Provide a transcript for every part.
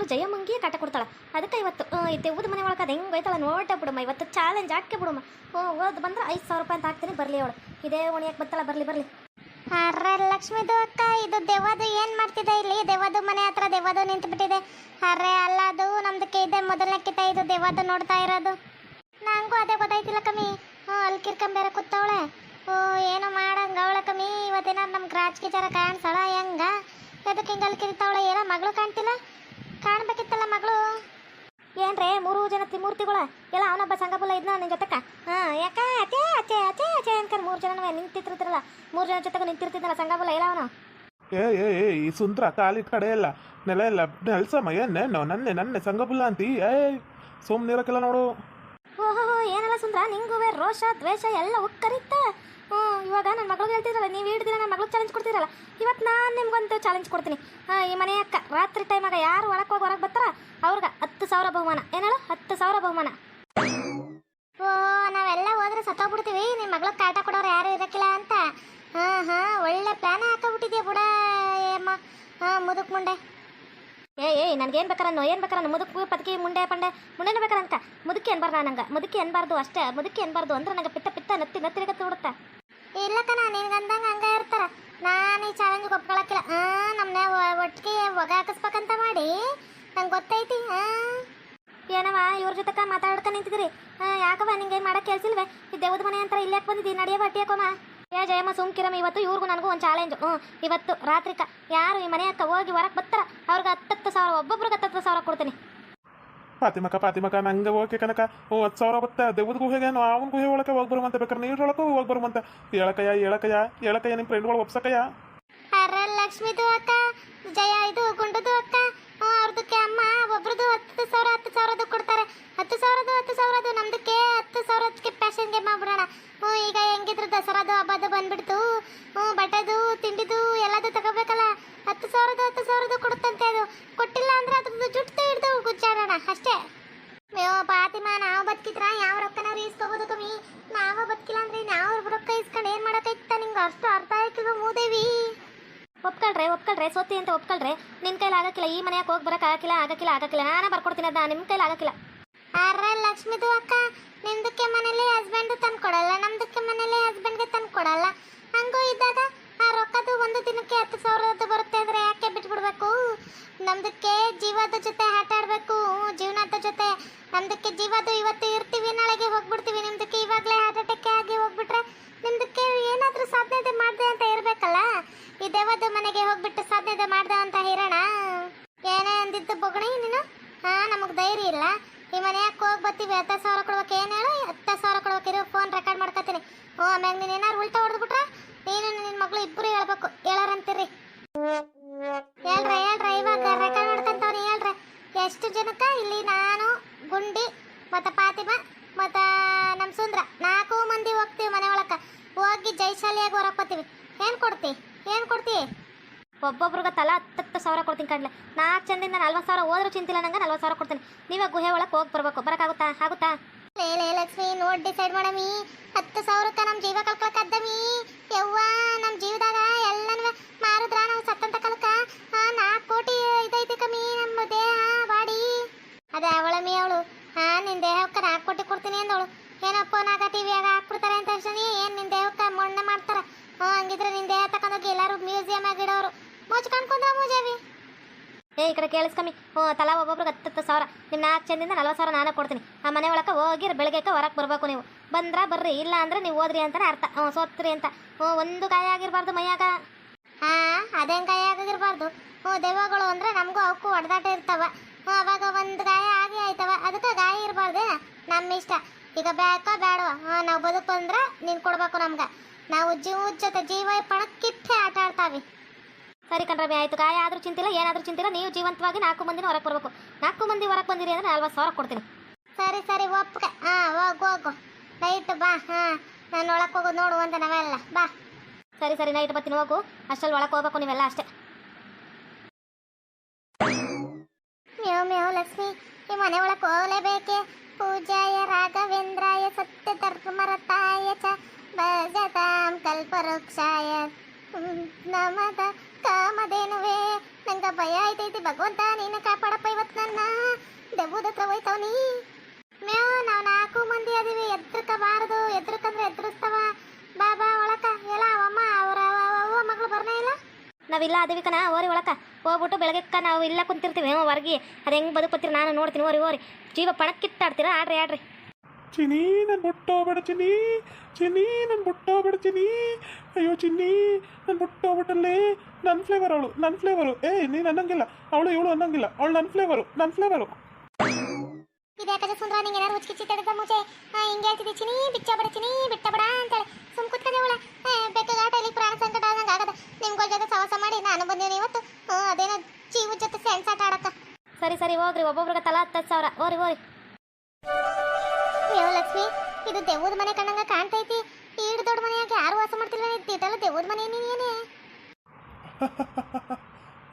ಮಗಳು ಜಯಮ್ಮಂಗಿಯೇ ಕಾಟ ಕೊಡ್ತಾಳೆ. ಅದಕ್ಕೆ ಇವತ್ತು ದೆವ್ವದ ಮನೆ ಒಳಗೆ ಅದು ಹೆಂಗೆ ಹೋಯ್ತಾಳ ನೋಟ ಬಿಡಮ್ಮ. ಇವತ್ತು ಚಾಲೆಂಜ್ ಹಾಕಿ ಬಿಡಮ್ಮ. ಓದ್ ಬಂದ್ರೆ ಐದು ಸಾವಿರ ರೂಪಾಯಿ ಅಂತ ಹಾಕ್ತೀನಿ, ಬರಲಿ ಅವಳು. ಇದೇ ಒಣಿಯಕ್ಕೆ ಬತ್ತಾಳ ಬರಲಿ ಬರಲಿ. ಅರ್ರ ಲಕ್ಷ್ಮಿದು ಅಕ್ಕ, ಇದು ದೆವ್ವದು ಏನು ಮಾಡ್ತಿದೆ ಇಲ್ಲಿ? ದೆವ್ವದು ಮನೆ ಹತ್ರ ದೆವ್ವದು ನಿಂತು ಬಿಟ್ಟಿದೆ ಅರ್ರೆ, ಅಲ್ಲ, ಅದು ನಮ್ದಕ್ಕೆ ಇದೆ ಮೊದಲನೇ ಕಿತ, ಇದು ದೆವ್ವದು ನೋಡ್ತಾ ಇರೋದು. ನಂಗೂ ಅದೇ ಗೊತ್ತಾಯ್ತಿಲ್ಲ ಕಮ್ಮಿ. ಹ್ಞೂ ಅಲ್ಲಿ ಕಿರ್ಕೊಂಬೇರೆ ಕೂತವಳೆ. ಓ, ಏನೋ ಮಾಡಂಗ ಅವಳ ಕಮ್ಮಿ. ಇವತ್ತೇನ ನಮ್ಗೆ ರಾಜಕೀಚಾರ ಕಾಣಿಸಳ ಹೆಂಗ? ಅದಕ್ಕೆ ಹಿಂಗೆ ಅಲ್ಲಿ ಕಿರ್ತಾವಳೆ? ಏನೋ ಮಗಳು ಕಾಣ್ತಿಲ್ಲ? ಕಾಣ್ಬೇಕಿತ್ತಲ್ಲ ಮಗಳು? ಏನ್ರೇ ಮೂರು ಜನ ತ್ರಿಮೂರ್ತಿಗಳ ಎಲ್ಲ ಅವನೊಬ್ಬ ಸಂಗಬಲ್ಲ ಇದ್ನ ನಿನ್ನ ಜೊತೆಕ ಹಾಂ ಯಾಕ? ಅತೇ ಅತೇ ಅತೇ ಅತೇ ಅನ್ಕೊಂಡು ಮೂರು ಜನ ನಿಂತಿರ್ತಿರಲ್ಲ ಮೂರು ಜನ ಜೊತೆಗೆ ನಿಂತಿರ್ತಿದ್ದಲ್ಲ ಸಂಗಬಲ್ಲ ಇಲ್ಲ ಅವನು? ಏ ಏ ಏ ಈ ಸುಂದ್ರ ಕಾಲಿ ಕಡೆ ಎಲ್ಲ ನೆಲ ಎಲ್ಲ ನೆಲ್ಸಮ್ಮ ಏನೇನು ನನ್ನೆ ನನ್ನೆ ಸಂಗಬುಲ್ಲ ಅಂತಿ. ಏ ಸುಮ್ಮನಿರಕ್ಕೆಲ್ಲ ನೋಡು. ಓಹೋ ಏನಲ್ಲ ಸುಂದ್ರ? ನಿಂಗುವೆ ರೋಷ ದ್ವೇಷ ಎಲ್ಲ ಉಕ್ಕರಿತ್ತ ಹ್ಞೂ ಇವಾಗ ನನ್ನ ಮಗಳಿಗೆ ಹೇಳ್ತಿದ್ರಲ್ಲ, ನೀವು ಹಿಡ್ದಿರ ನನ್ನ ಮಗಳಿಗೆ ಚಾಲೆಂಜ್ ಕೊಡ್ತಿರಲ್ಲ ಇವತ್ತು ನಾನು ನಿಮ್ಗೊಂದು ಚಾಲೆಂಜ್ ಕೊಡ್ತೀನಿ. ಈ ಮನೆ ಅಕ್ಕ, ರಾತ್ರಿ ಟೈಮಾಗ ಯಾರು ಒಳಕ್ಕೆ ಹೋಗಿ ಹೊರಗೆ ಬರ್ತಾರ? ಅವ್ರಿಗೆ ಹತ್ತು ಸಾವಿರ ಬಹುಮಾನ. ಏನೇಳು? ಹತ್ತು ಸಾವಿರ ಬಹುಮಾನ. ಓ, ನಾವೆಲ್ಲ ಹೋದ್ರೆ ಸತ್ತೋಗ್ಬಿಡ್ತೀವಿ. ನಿಮ್ಮ ಮಗಳಿಗೆ ಕಾಟ ಕೊಡೋರು ಯಾರು ಇರೋಕ್ಕಿಲ್ಲ ಅಂತ. ಹಾಂ ಹಾಂ, ಒಳ್ಳೆ ಪ್ಲಾನ್ ಹಾಕೋಬಿಟ್ಟಿದ್ಯಾ ಬುಡ ಅಮ್ಮ ಹಾಂ, ಮುದುಕ್ ಮುಂಡೆ. ಏ ಏಯ್ ನನಗೇನು ಬೇಕಾರ ಏನು ಬೇಕಾರ ಮುದುಕು ಪದಕಿ ಮುಂಡೆ ಪಂಡೆ ಮುಂಡೆನ ಬೇಕಾರಂತ ಮುದುಕಿ ಅನ್ಬಾರ್ದ ನಂಗೆ? ಮುದುಕಿ ಅನ್ಬಾರ್ದು ಅಷ್ಟೇ? ಮುದುಕಿ ಅನ್ಬಾರ್ದು ಅಂದ್ರೆ ನಂಗೆ ಪಿತ್ತ ಪಿತ್ತ ನತ್ತಿ ನತ್ತಿ ಕತ್ತಿ ಬಿಡುತ್ತೆ ಇಲ್ಲಕ್ಕ ನಾನು ಅಂದಂಗ ಹಂಗ ಇರ್ತಾರ. ನಾನು ಈ ಚಾಲೆಂಜ್ ಒಪ್ಕೊಳಕಿಲ್ಲ ಹಾ ನಮ್ಮನೆ ಒಟ್ಟಿಗೆ ಒಗ ಹಾಕಿಸ್ಬೇಕಂತ ಮಾಡಿ. ನಂಗೆ ಗೊತ್ತೈತಿ ಹಾ ಏನವ ಇವ್ರ ಜೊತೆಕ ಮಾತಾಡ್ಕ ನಿಂತಿದ್ರಿ ಯಾಕವ ನಿಂಗೆ ಮಾಡಕ್ಕೆ ಕೆಲ್ಸಿಲ್ವೇ ದೇವದ ಮನೆ ಅಂತ ಇಲ್ಲೇ ಬಂದಿದ್ದಿ? ನಡೆಯವ ಅಟ್ಟಿಯಕೋಮ ಏ ಜಯಮ್ಮ ಸುಮ್ಕಿರಮ್ಮ ಇವತ್ತು ಇವ್ರಿಗೂ ನನಗೂ ಒಂದು ಚಾಲೆಂಜ್ ಹ್ಞೂ ಇವತ್ತು ರಾತ್ರಿಕ ಯಾರು ಈ ಮನೆ ಹತ್ತ ಹೋಗಿ ಹೊರಗೆ ಬರ್ತಾರ? ಅವ್ರಿಗೆ ಹತ್ತತ್ತು ಸಾವಿರ ಒಬ್ಬೊಬ್ರಿಗೆ ಹತ್ತತ್ತು ಸಾವಿರ ಕೊಡ್ತೀನಿ. ಪಾತಿಮಕ ಪಾತಿಮಕ ನಂಗೆ ಓಕೆ ಕನಕ. ಓ ಹತ್ತು ಸಾವಿರ ಬತ್ತ. ದೇವದ ಗುಹೆಗೆ ಅವನ ಗುಹೆ ಒಳಕ್ಕೆ ಹೋಗಿ ಬರುವಂತ ಬೇಕಾರೆ ಒಳಕ್ಕೂ ಹೋಗಿ ಬರುವಂತ. ಹೇಳಕಯ್ಯ ಹೇಳಕಯ್ಯ ಹೇಳಕಯ್ಯ ನಿಮ್ಮ ಫ್ರೆಂಡ್ಗಳು ಒಪ್ಸಕಯ್ಯ? ಅರೆ ಲಕ್ಷ್ಮಿದು ಅಕ್ಕ ಜಯ ಇದು ಗುಂಡುದು ಅಕ್ಕ. ಅವ್ರದಕ್ಕೆ ಅಮ್ಮ ಒಬ್ರದ್ದು ಹತ್ತು ಸಾವಿರ ಹತ್ತು ಸಾವಿರದ್ದು ಕೊಡ್ತಾರೆ. ಹತ್ತು ಸಾವಿರದ್ದು ಹತ್ತು ಸಾವಿರದ್ದು ನಮ್ದಕ್ಕೆ ಹತ್ತು ಸಾವಿರದಕ್ಕೆ ಪ್ಯಾಷನ್ಗೆ ಮಾಡ್ಬಿಡೋಣ. ಹ್ಞೂ, ಈಗ ಹೆಂಗಿದ್ರು ದಸರಾದು ಹಬ್ಬದು ಬಂದ್ಬಿಡ್ತು. ಹ್ಞೂ, ಬಟ್ಟೆದು, ತಿಂಡಿದು ಎಲ್ಲದು ತಗೋಬೇಕಲ್ಲ. ಹತ್ತು ಸಾವಿರದ ಹತ್ತು ಸಾವಿರದ ಕೊಡುತ್ತಂತೆ ಅದು. ಕೊಟ್ಟಿಲ್ಲ ಅಂದ್ರೆ ಅದ್ರದ್ದು ಜುಟ್ಟು ಹಿಡ್ದು ಗುಜ್ಜಾಡೋಣ ಅಷ್ಟೇ. ಅಯ್ಯೋ ಪಾತಿಮಾ, ನಾವು ಬದುಕಿದ್ರ ಯಾವ ರೊಕ್ಕನ ಇಸ್ಕೋಬೋದು ಕಮ್ಮಿ. ನಾವು ಬದುಕಿಲ್ಲ ಅಂದ್ರೆ ನಾವು ರೊಕ್ಕ ಇಸ್ಕೊಂಡು ಏನು ಮಾಡೋಕೈತ ನಿಂಗೆ? ಅಷ್ಟು ಅರ್ಥ ಆಯ್ತು ಮೂದೇವಿ ಒಪ್ಕೊಳ್ರೆ ಒಪ್ಕೊಳ್ರೆ ಸೋತಿ ಅಂತ ಒಪ್ಕೊಳ್ರೆ. ನಿನ್ ಕೈಲಿ ಆಗಕ್ಕಿಲ್ಲ, ಈ ಮನೆಯಾಗ ಹೋಗಿ ಬರಕ್ ಆಗಕ್ಕಿಲ್ಲ ಆಗಕ್ಕಿಲ್ಲ ಆಗಕ್ಕಿಲ್ಲ. ನಾನೇ ಬರ್ಕೊಡ್ತೀನಿ ಅದ ನಿಮ್ ಕೈಲಿ ಆಗಕ್ಕಿಲ್ಲ. ಅರ್ರ ಲಕ್ಷ್ಮಿದು ಅಕ್ಕ ನಿಮ್ದಕ್ಕೆ ಮನೇಲಿ ಹಸ್ಬೆಂಡ್ ತಂದು ಕೊಡಲ್ಲ, ನಮ್ದಕ್ಕೆ ಮನೇಲಿ ಹಸ್ಬೆಂಡ್ಗೆ ತಂದು ಕೊಡಲ್ಲ. ಹಂಗೂ ಇದ್ದಾಗ ಆ ರೊಕ್ಕದು ಒಂದು ದಿನಕ್ಕೆ ಹತ್ತು ಸಾವಿರದ್ದು ಬರುತ್ತೆ ಅಂದ್ರೆ ಯಾಕೆ ಬಿಟ್ಬಿಡ್ಬೇಕು? ನಮ್ದಕ್ಕೆ ಜೀವದ ಜೊತೆ ಆಟ ಆಡ್ಬೇಕು, ಜೀವನದ ಜೊತೆ. ನಮ್ದಕ್ಕೆ ಜೀವದು ಇವತ್ತು ಇರ್ತೀವಿ, ನಾಳೆಗೆ ಹೋಗ್ಬಿಡ್ತೀವಿ. ನಿಮ್ದಕ್ಕೆ ಇವಾಗಲೇ ಹಾರ್ಟ್ ಆಗಿ ಹೋಗ್ಬಿಟ್ರೆ ನಿಮ್ದಕ್ಕೆ ಏನಾದರೂ ಸಾಧನೆ ಮಾಡ್ದೆ ಅಂತ ಇರಬೇಕಲ್ಲ? ಈ ದೇವದ ಮನೆಗೆ ಹೋಗ್ಬಿಟ್ಟು ಸಾಧನೆ ಮಾಡ್ದೆ ಅಂತ ಹೇಳೋಣ ಏನೇ ಅಂದಿದ್ದು ಬೊಗಣಿ ನೀನು? ಹಾಂ, ನಮಗೆ ಧೈರ್ಯ ಇಲ್ಲ. ಈ ಮನೆಯಾಗ ಹೋಗಿ ಬರ್ತೀವಿ, ಹತ್ತು ಸಾವಿರ ಕೊಡ್ಬೇಕು. ಏನು ಹೇಳು? ಹತ್ತು ಸಾವಿರ ಕೊಡ್ಬೇಕು. ಇರೋ ಫೋನ್ ರೆಕಾರ್ಡ್ ಮಾಡ್ಕೊತೀನಿ. ಓ ಆಮ್ಯಾಗ ನೀನು ಏನಾರು ಉಲ್ಟಾ ಹೊಡೆದ್ಬಿಟ್ರೆ ನೀನು ನಿನ್ನ ಮಗಳು ಇಬ್ಬರು ಹೇಳ್ಬೇಕು. ಹೇಳಾರಂತೀರಿ ಹೇಳ್ರ ಹೇಳ್ರ, ಇವಾಗ ರೆಕಾರ್ಡ್ ಮಾಡ್ಕೊಂತವ್ರಿ ಹೇಳ್ರ. ಎಷ್ಟು ಜನಕ್ಕೆ? ಇಲ್ಲಿ ನಾನು, ಗುಂಡಿ, ಮತ್ತು ಪಾತಿಮ, ಮತ್ತು ನಮ್ಮ ಸುಂದ್ರ. ನಾಲ್ಕು ಮಂದಿ ಹೋಗ್ತೀವಿ ಮನೆ ಒಳಕ್ಕೆ ಹೋಗಿ ಜೈಶಾಲಿಯಾಗಿ ಹೊರಗೆ ಏನು ಕೊಡ್ತಿ? ಏನು ಕೊಡ್ತಿ? ಒಬ್ಬೊಬ್ರಿಗೆ ತಲಾ ಹತ್ತತ್ತು ಸಾವಿರ ಕೊಡ್ತೀನಿ ಕಣ್ಲೆ. ನಾಲ್ಕು ಚಂದಿಂದ ನಲ್ವತ್ತು ಸಾವಿರ ಹೋದ್ರೂ ಚಿಂತಿಲ್ಲ ನಂಗೆ ನಲ್ವತ್ತು ಸಾವಿರ ಕೊಡ್ತೀನಿ. ನೀವೇ ಗುಹೆ ಒಳಗೆ ಹೋಗಿ ಬರ್ಬೇಕು. ಬರೋಕ್ಕಾಗುತ್ತಾ? ಆಗುತ್ತಾ? ಲೇ ಲಕ್ಷ್ಮಿ, ನೋಡಿ ಡಿಸೈಡ್ ಮಾಡಮಿ. ಹತ್ತು ಸಾವಿರ ನಮ್ಮ ಜೀವ ಕಳ್ಕೊಳಕದ್ದಮಿ ಯವ್ವ ನಮ್ಮ ಜೀವದಾಗ ಎಲ್ಲನೂ ಮಾರಿದ್ರ ನಾವು ಸತ್ತಂತ ಕಲ್ಕ. ನಾಲ್ಕು ಕೋಟಿ ಇದೈತಿ ಕಮ್ಮಿ ನಮ್ಮ ದೇಹ ಬಾಡಿ. ಅದ ಅವಳಮಿ ಅವಳು. ಹಾ ನಿನ್ನ ದೇಹಕ್ಕೆ ನಾಲ್ಕು ಕೋಟಿ ಕೊಡ್ತೀನಿ ಅಂದವಳು. ಏನಪ್ಪ ನಾಗ ಟಿವಿಯಾಗ ಹಾಕ್ಬಿಡ್ತಾರೆ ಅಂತ ಅಷ್ಟೇ ಏನು ನಿನ್ನ ದೇಹಕ್ಕೆ ಮಣ್ಣು ಮಾಡ್ತಾರೆ? ಹ್ಞೂ ಹಂಗಿದ್ರೆ ನಿನ್ನ ದೇಹ ತಕೊಂಡೋಗಿ ಎಲ್ಲರೂ ಮ್ಯೂಸಿಯಮ್ ಆಗಿಡೋರು. ಮುಚ್ಚ ಕಣ್ಕೊಂಡ್ರ ಮೂಜಾವಿ ಏ, ಈ ಕಡೆ ಕೇಳಿಸ್ಕಮ್ಮಿ ಓ, ತಲಾ ಒಬ್ಬೊಬ್ರಿಗೆ ಹತ್ತತ್ತು ಸಾವಿರ. ನಿಮ್ಮ ನಾಲ್ಕು ಚಂದಿಂದ ನಲ್ವತ್ತು ಸಾವಿರ ನಾನೇ ಕೊಡ್ತೀನಿ. ಆ ಮನೆ ಒಳಗೆ ಹೋಗಿ ಬೆಳಗ್ಗೆಕ್ಕೆ ಹೊರಕ್ಕೆ ಬರಬೇಕು ನೀವು. ಬಂದ್ರ ಬರ್ರಿ, ಇಲ್ಲ ಅಂದ್ರೆ ನೀವು ಹೋದ್ರಿ ಅಂತಾನೆ ಅರ್ಥ. ಹ್ಞೂ ಸೋತ್ರಿ ಅಂತ. ಹ್ಞೂ ಒಂದು ಗಾಯ ಆಗಿರಬಾರ್ದು ಮೈಯಾಗ. ಹಾ, ಅದೇನು ಗಾಯ ಆಗಿರಬಾರ್ದು? ಹ್ಞೂ ದೆವ್ವಗಳು ಅಂದ್ರೆ ನಮಗೂ ಅವಕ್ಕೂ ಹೊಡೆದಾಟ ಇರ್ತಾವ. ಹ್ಞೂ ಅವಾಗ ಒಂದು ಗಾಯ ಆಗಿ ಆಯ್ತವ. ಅದಕ್ಕೆ ಗಾಯ ಇರಬಾರ್ದೆ? ನಮ್ಮ ಇಷ್ಟ ಈಗ ಬ್ಯಾಕ ಬೇಡವ? ಹಾಂ ನಾವು ಬದುಕು ಅಂದ್ರೆ ನೀನು ಕೊಡ್ಬೇಕು ನಮ್ಗೆ. ನಾವು ಜೀವ ಜೊತೆ ಜೀವ ಪಣಕ್ಕಿಟ್ಟೆ ಆಟ ಆಡ್ತಾವಿ ಸರಿ ಕಣ್ರಮ್ಮಿ ಆಯ್ತು. ಗಾಯ ಆದರೂ ಚಿಂತಿಲ್ಲ ಏನಾದ್ರು ಚಿಂತಿಲ್ಲ. ನೀವು ಜೀವಂತವಾಗಿ ನಾಲ್ಕು ಮಂದಿನ ಹೊರಗೆ ಬರಬೇಕು. ನಾಲ್ಕು ಮಂದಿ ಹೊರಗೆ ಬಂದಿರಿ ಅಂದ್ರೆ ನಲ್ವತ್ತು ಸಾವಿರ ಕೊಡ್ತೀನಿ. ಸರಿ ಸರಿ ಒಪ್ಪಕ. ಹಾಂ ಹೋಗು ಹೋಗು. ನೈಟ್ ಬಾ ಹಾಂ. ನಾನು ಒಳಗೆ ಹೋಗೋದು ನೋಡು ಅಂತ ನಾವೆಲ್ಲ. ಬಾ. ಸರಿ ಸರಿ ನೈಟ್ ಬರ್ತೀನಿ ಹೋಗು. ಅಷ್ಟಲ್ಲಿ ಒಳಗೆ ಹೋಗ್ಬೇಕು ನೀವೆಲ್ಲ ಅಷ್ಟೇ. ಮ್ಯಾವ್ ಮ್ಯಾವ್ ಲಕ್ಷ್ಮಿ. ಈ ಮನೆ ಒಳಗೆ ಹೋಗಲೇಬೇಕೆ? ಪೂಜಾಯ ರಾಘವೇಂದ್ರಾಯ ಸತ್ಯ ಧರ್ಮರತಾಯ ಚ ಭಜತಾಂ ಕಲ್ಪವೃಕ್ಷಾಯ. ನಮದ ಕಾಮಧೇನುವೆ. ನಂಗ ಭಯ ಆಯ್ತೈತಿ ಭಗವಂತ ನೀನು ಕಾಪಾಡಪ್ಪ ಇವತ್ತು ನನ್ನ. ದೆವ್ವದ ಹತ್ರ ಹೋಯ್ತವನಿ ಮ್ಯಾವ್ ನಾವು ನಾಲ್ಕು ಮಂದಿ ಅದೀವಿ ಎದ್ರಕಬಾರದು ಎದ್ರಕಂದ್ರೆ ಎದುರಿಸ್ತವ. ಬಾ ಬಾ, ಒಳಕ. ಎಲ್ಲ ಅವಮ್ಮ, ಅವರ, ಅವ್ವ ಮಗಳು ಬರ್ನೇ ಇಲ್ಲ? ನಾವಿಲ್ಲ ಅದೀವಿ ಕಣ ಓರಿ ಒಳಕ. ಹೋಗ್ಬಿಟ್ಟು ಬೆಳಗ್ಗೆಕ್ಕ ನಾವು ಇಲ್ಲ ಕುಂತಿರ್ತೀವಿ ಹೊರಗೆ. ಅದು ಹೆಂಗೆ ಬದುಕೋತೀರಿ ನಾನು ನೋಡ್ತೀನಿ ಓರಿ ಓರಿ ಜೀವ ಪಣಕ್ಕಿತ್ತಾಡ್ತೀರಾ, ಆಡ್ರಿ ಆಡ್ರಿ. ಚಿನಿ ನಾನು ಬಿಟ್ಟೋಗ್ಬೇಡ ಚಿನಿ ಚಿನಿ ನಾನು ಬಿಟ್ಟೋಗ್ಬೇಡ ಚಿನಿ ಅಯ್ಯೋ ಚಿನ್ನಿ ನನ್ ಬಿಟ್ಟೋಗ್ಬಿಟ್ಟಲ್ಲೇ ನನ್ನ ಫ್ಲೇವರ್ ಅವಳು ನನ್ನ ಫ್ಲೇವರು ಏ ನೀನು ಅನ್ನಂಗಿಲ್ಲ. ಅವಳು ಇವಳು ಅನ್ನಂಗಿಲ್ಲ. ಅವಳು ನನ್ನ ಫ್ಲೇವರು ನನ್ನ ಫ್ಲೇವರು ಇದ್ಯಾಕದ ಸುಂದ್ರ ನಿಂಗೆ ಏನಾರು ಹುಚ್ಚಿಚ್ಚಿ ತಡೆದ ಮುಂಚೆ ಹಿಂಗೆ ಹೇಳ್ತಿದ್ದೆ ಚಿನಿ ಬಿಚ್ಚ ಬಡ ಚಿನಿ ಬಿಟ್ಟ ಬಡ ಅಂತೇಳಿ. ಸುಮ್ ಕುತ್ಕೊಂಡೆ ಅವಳ ಬೆಕ್ಕಗಾಟ ಇಲ್ಲಿ ಪ್ರಾಣ ಸಂಕಟ ಆದಂಗೆ ಆಗದ. ನಿಮ್ಗಳ ಜೊತೆ ಸವಾಸ ಮಾಡಿ ನಾನು ಬಂದೀನಿ ಇವತ್ತು. ಅದೇನೋ ಜೀವದ ಜೊತೆ ಸೆನ್ಸ್ ಆಟ ಆಡಕ್ಕ. ಸರಿ ಸರಿ ಹೋಗ್ರಿ. ಒಬ್ಬೊಬ್ರಿಗೆ ತಲಾ ಹತ್ತು ಸಾವಿರ. ಓರಿ ಓರಿ ಅಯ್ಯೋ ಲಕ್ಷ್ಮಿ ಇದು ದೆವ್ವದ ಮನೆ ಕಂಡಂಗ ಕಾಣ್ತೈತಿ ಈಡು ದೊಡ್ಡ ಮನೆಯಾಗ ಯಾರು ವಾಸ ಮಾಡ್ತಿಲ್ಲ ಇದೆಲ್ಲ ದೆವ್ವದ ಮನೆ ನೀನೇನೆ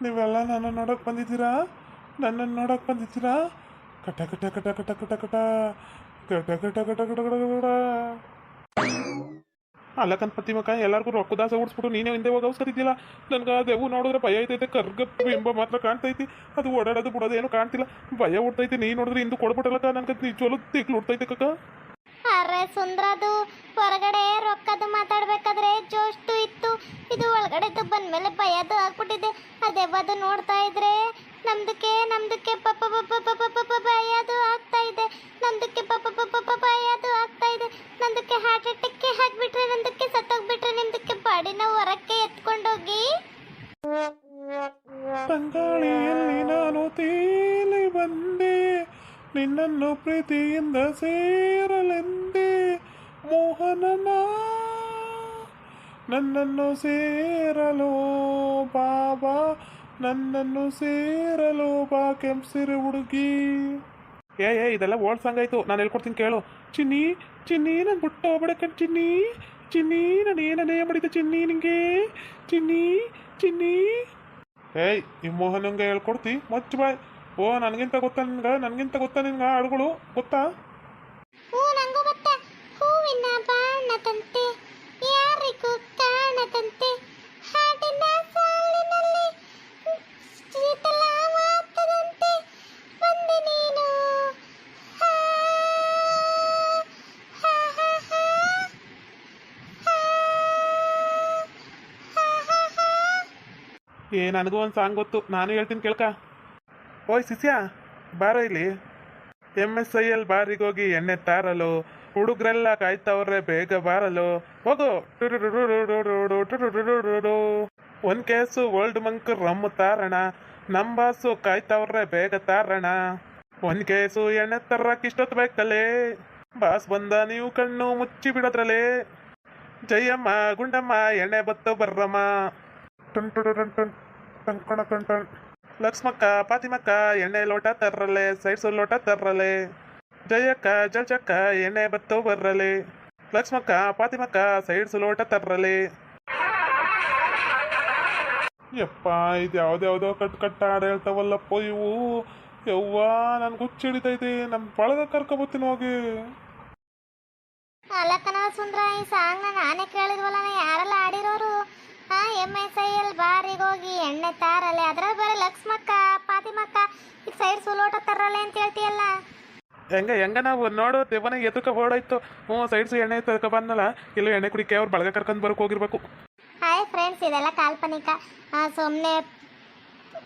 ನೀವೆಲ್ಲ ನನ್ನ ನೋಡಕ್ ಬಂದಿದ್ದೀರಾ ನನ್ನನ್ನು ನೋಡಕ್ ಬಂದಿದ್ದೀರಾ ಕಟ ಕಟ ಕಟ ಕಟ ಕಟ ಕಟ ಕಟ ಕಟ ಕಟ ಕಟ ಕಟ ಕಟ ಅಲ್ಲ ಕನ್ಪತಿ ಮಕ್ಕ ಎಲ್ಲರಿಗೂ ರೊಕ್ಕದಾಸ ಓಡಿಸ್ಬಿಟ್ಟು ನೀನೇ ಹಿಂದೆ ಹೋಗಿ ಅವಸ್ಕರಿದ್ದಿಲ್ಲ ನನ್ಗೆ ಆ ದೆವು ನೋಡಿದ್ರೆ ಭಯ ಐತೈತೆ ಕರ್ಗ ಬಿಂಬ ಮಾತ್ರ ಕಾಣ್ತೈತಿ. ಅದು ಓಡಾಡೋದು ಬಿಡೋದು ಏನು ಕಾಣ್ತಿಲ್ಲ. ಭಯ ಹುಡ್ತೈತಿ ನೀ ನೋಡಿದ್ರೆ ಹಿಂದೆ ಕೊಡ್ಬಿಟ್ಟಲ್ಲಕ್ಕ? ನನ್ಗೆ ನಿಜವಲ್ಲೂ ತಿಕ್ಲು ಹುಡ್ತೈತೆ ಕಕ್ಕ. ಅರೆ ಸುಂದ್ರದು, ಹೊರಗಡೆ ರೊಕ್ಕದು ಮಾತಾಡ್ಬೇಕಾದ್ರೆ ಜೋಷ್ಟು ಇತ್ತು. ಇದು ಒಳಗಡೆ ಒಳಗಡೆದು ಬಂದ್ಮೇಲೆ ಭಯದು ಆಗ್ಬಿಟ್ಟಿದೆ. ಅದು ನೋಡ್ತಾ ಇದ್ರೆ ನಮ್ದಕ್ಕೆ ನಮ್ದಕ್ಕೆ ಪಪ್ಪ ಪಪ್ಪ ಪಪ್ಪ ಪಪ್ಪ ಭಯದು ಆಗ್ತಾ ಇದೆ. ನಮ್ದಕ್ಕೆ ಪಪ್ಪ ನಂದಕ್ಕೆ ಹಾರ್ಟ್ ಅಟ್ಯಾಕ್ಗೆ ಹಾಕ್ಬಿಟ್ರೆ ನಂದಕ್ಕೆ ಸತ್ತೋಗ್ಬಿಟ್ರೆ ನಿಮ್ದಕ್ಕೆ ಬಾಡಿನ ಹೊರಕ್ಕೆ ಎತ್ಕೊಂಡೋಗಿ? ತಂಗಾಳಿಯಲ್ಲಿ ನಾನು ತೀಲಿ ಬಂದೆ, ನಿನ್ನನ್ನು ಪ್ರೀತಿಯಿಂದ ಸೇರಲೆಂದೆ, ಮೋಹನನ ನನ್ನನ್ನು ಸೇರಲು ಬಾಬಾ, ನನ್ನನ್ನು ಸೇರಲು ಬಾ ಕೆಂಸಿರು ಹುಡುಗಿ. ಏ ಏ, ಇದೆಲ್ಲ ಓಲ್ಡ್ ಸಾಂಗ್ ಆಯ್ತು. ನಾನು ಹೇಳ್ಕೊಡ್ತೀನಿ, ಕೇಳು. ಚಿನ್ನಿ ಚಿನ್ನಿ, ನಾನು ಬಿಟ್ಟು ಹೋಗ್ಬೇಡ ಕಣ್ ಚಿನ್ನಿ. ಚಿನ್ನಿ, ನಾನು ಏನನೇ ಮಾಡಿದ್ದೆ ಚಿನ್ನಿ ನಿಂಗೆ? ಚಿನ್ನಿ ಚಿನ್ನಿ. ಏಯ್, ಈ ಮೋಹನಂಗೆ ಹೇಳ್ಕೊಡ್ತಿ. ಮಚ್ಚ ಬಾಯ್. ಓ, ನನಗಿಂತ ಗೊತ್ತಾ ನಿನ್ಗ? ನನಗಿಂತ ಗೊತ್ತಾ ನಿನ್ಗ ಹಾಡುಗಳು ಗೊತ್ತಾ? ಹೂ, ನಂಗೂ ಗೊತ್ತ. ಹೂವಿನ ಬಾಣದಂತೆ ಯಾರಿಗೂ ಏ, ನನಗೂ ಒಂದು ಸಾಂಗ್ ಗೊತ್ತು. ನಾನು ಹೇಳ್ತೀನಿ ಕೇಳ್ಕ. ಓಯ್ ಸಿಸಿಯಾ ಬಾರೋ ಇಲ್ಲಿ. ಎಂ ಎಸ್ ಐ ಎಲ್ ಬಾರಿಗೋಗಿ ಎಣ್ಣೆ ತಾರಲು, ಹುಡುಗ್ರೆಲ್ಲ ಕಾಯ್ತವ್ರೆ ಬೇಗ ಬಾರಲು. ಹೋಗು. ಒಂದ್ ಕೇಸು ಓಲ್ಡ್ ಮಂಕ್ ರಮ್ ತಾರಣ, ನಮ್ ಬಾಸು ಕಾಯ್ತವ್ರೆ ಬೇಗ ತಾರಣ. ಒಂದ್ ಕೇಸು ಎಣ್ಣೆ ತರಕ್ ಇಷ್ಟೊತ್ತು ಬೇಕಲ್ಲೇ. ಬಾಸ್ ಬಂದ ನೀವು ಕಣ್ಣು ಮುಚ್ಚಿ ಬಿಡೋದ್ರಲ್ಲೇ ಜಯಮ್ಮ, ಗುಂಡಮ್ಮ, ಎಣ್ಣೆ ಬತ್ತು ಬರ್ರಮ್ಮ. ಟನ್ ಟನ್ ಲಕ್ಷ್ಮಕ್ಕ ಪಾತಿಮಕ್ಕ ಎಣ್ಣೆ ಲೋಟ ತರ್ರಲೆ ಸೈಡ್ಸು ಲೋಟ ತರ್ರಲೆ. ಜಯಕ್ಕ ಜಜಕ್ಕ ಎಣ್ಣೆ ಬತ್ತು ಬರ್ರಲೆ. ಲಕ್ಷ್ಮಕ್ಕ ಪಾತಿಮಕ್ಕ ಸೈಡ್ಸು ಲೋಟ ತರ್ರಲೆ. ಯಪ್ಪ ಇದು ಯಾವ್ದ್ಯಾವ್ದೋ ಕಟ್ ಕಟ್ಟ ಹಾಡು ಹೇಳ್ತಾವಲ್ಲಪ್ಪ ಇವು. ಯವ್ವ ನನ್ಗೆ ಹುಚ್ಚಿಡಿತೈತಿ ನಮ್ ಬಳಗ ಕರ್ಕೊಬತ್ತೀನಿ ಹೋಗಿ. ಅಲ್ಲ ಕಣ ಸುಂದ್ರ ಈ ಸಾಂಗ್ ನಾನೇ ಕೇಳಿದ್ವಲ್ಲ ಯಾರೆಲ್ಲ ಆಡಿರೋರು ಹಾ ಎಂ ಎಸ್ ಐ ಎಲ್ ಬಾರಿಗೆ ಹೋಗಿ ಎಣ್ಣೆ ತಾರಲೆ. ಅದ್ರಾಗ ಬೇರೆ ಲಕ್ಷ್ಮಕ್ಕ ಪಾತಿಮಕ್ಕ ಈ ಸೈಡ್ ಸುಲೋಟ ತರಲೆ ಅಂತ ಹೇಳ್ತೀಯಲ್ಲ. ಹೆಂಗ ಹೆಂಗ ನಾವು ನೋಡು ದೇವನ ಎದುಕ ಓಡಾಯ್ತು ಹ್ಞೂ ಸೈಡ್ಸು ಎಣ್ಣೆ ತರ್ಕ ಬಂದಲ್ಲ ಇಲ್ಲ ಎಣ್ಣೆ ಕುಡಿಕೆ ಅವ್ರು ಬಳಗ ಕರ್ಕೊಂಡು ಬರಕ್ಕೆ ಹೋಗಿರ್ಬೇಕು. ಹಾಯ್ ಫ್ರೆಂಡ್ಸ್ ಇದೆಲ್ಲ ಕಾಲ್ಪನಿಕ. ಸುಮ್ಮನೆ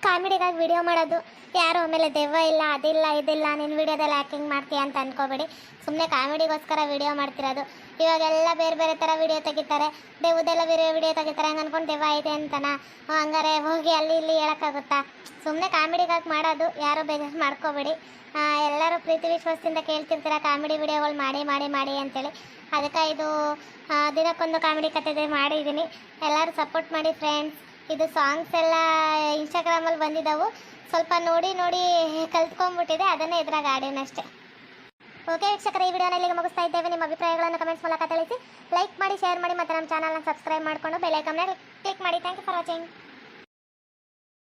ಕಾಮಿಡಿಗಾಗಿ ವಿಡಿಯೋ ಮಾಡೋದು. ಯಾರು ಆಮೇಲೆ ದೆವ್ವ ಇಲ್ಲ, ಅದಿಲ್ಲ, ಇದಿಲ್ಲ ನಿನ್ನ ವಿಡಿಯೋದಲ್ಲಿ ಆ್ಯಕ್ಟಿಂಗ್ ಮಾಡ್ತೀಯ ಅಂತ ಅನ್ಕೋಬೇಡಿ. ಸುಮ್ಮನೆ ಕಾಮಿಡಿಗೋಸ್ಕರ ವಿಡಿಯೋ ಮಾಡ್ತಿರೋದು. ಇವಾಗೆಲ್ಲ ಬೇರೆ ಬೇರೆ ಥರ ವಿಡಿಯೋ ತೆಗಿತಾರೆ. ದೆವ್ವದೆಲ್ಲ ಬೇರೆ ವಿಡಿಯೋ ತೆಗಿತಾರೆ. ಹಂಗೆ ಅನ್ಕೊಂಡು ದೆವ್ವ ಇದೆ ಅಂತನ? ಹಂಗಾರೆ ಹೋಗಿ ಅಲ್ಲಿ ಇಲ್ಲಿ ಹೇಳೋಕ್ಕಾಗುತ್ತಾ? ಸುಮ್ಮನೆ ಕಾಮಿಡಿಗಾಗಿ ಮಾಡೋದು ಯಾರು ಬೇಜಾರು ಮಾಡ್ಕೋಬೇಡಿ. ಎಲ್ಲರೂ ಪ್ರೀತಿ ವಿಶ್ವಾಸದಿಂದ ಕೇಳ್ತಿರ್ತೀರ ಕಾಮಿಡಿ ವಿಡಿಯೋಗಳು ಮಾಡಿ ಮಾಡಿ ಮಾಡಿ ಅಂತೇಳಿ. ಅದಕ್ಕೆ ಇದು ದಿನಕ್ಕೊಂದು ಕಾಮಿಡಿ ಕತೆ ಮಾಡಿದ್ದೀನಿ ಎಲ್ಲರೂ ಸಪೋರ್ಟ್ ಮಾಡಿ ಫ್ರೆಂಡ್ಸ್ ಇದು ಸಾಂಗ್ಸ್ ಎಲ್ಲ ಇನ್ಸ್ಟಾಗ್ರಾಮಲ್ಲಿ ಬಂದಿದ್ದಾವು ಸ್ವಲ್ಪ ನೋಡಿ ನೋಡಿ ಕಲ್ತ್ಕೊಂಡ್ಬಿಟ್ಟಿದೆ. ಅದನ್ನೇ ಇದ್ರಾಗ ಅಷ್ಟೇ. ಓಕೆ ವೀಕ್ಷಕರ, ಈ ವಿಡಿಯೋನ ಇಲ್ಲಿಗೆ ಮುಗಿಸ್ತಾ ಇದ್ದೇವೆ. ನಿಮ್ಮ ಅಭಿಪ್ರಾಯಗಳನ್ನು ಕಮೆಂಟ್ಸ್ ಮೂಲಕ ತಿಳಿಸಿ. ಲೈಕ್ ಮಾಡಿ ಶೇರ್ ಮಾಡಿ, ಮತ್ತು ನಮ್ಮ ಚಾನಲ್ನ ಸಬ್ಸ್ಕ್ರೈಬ್ ಮಾಡಿಕೊಂಡು ಬೆಲೆ ಐಕನ್ನ ಕ್ಲಿಕ್ ಮಾಡಿ. Thank you for watching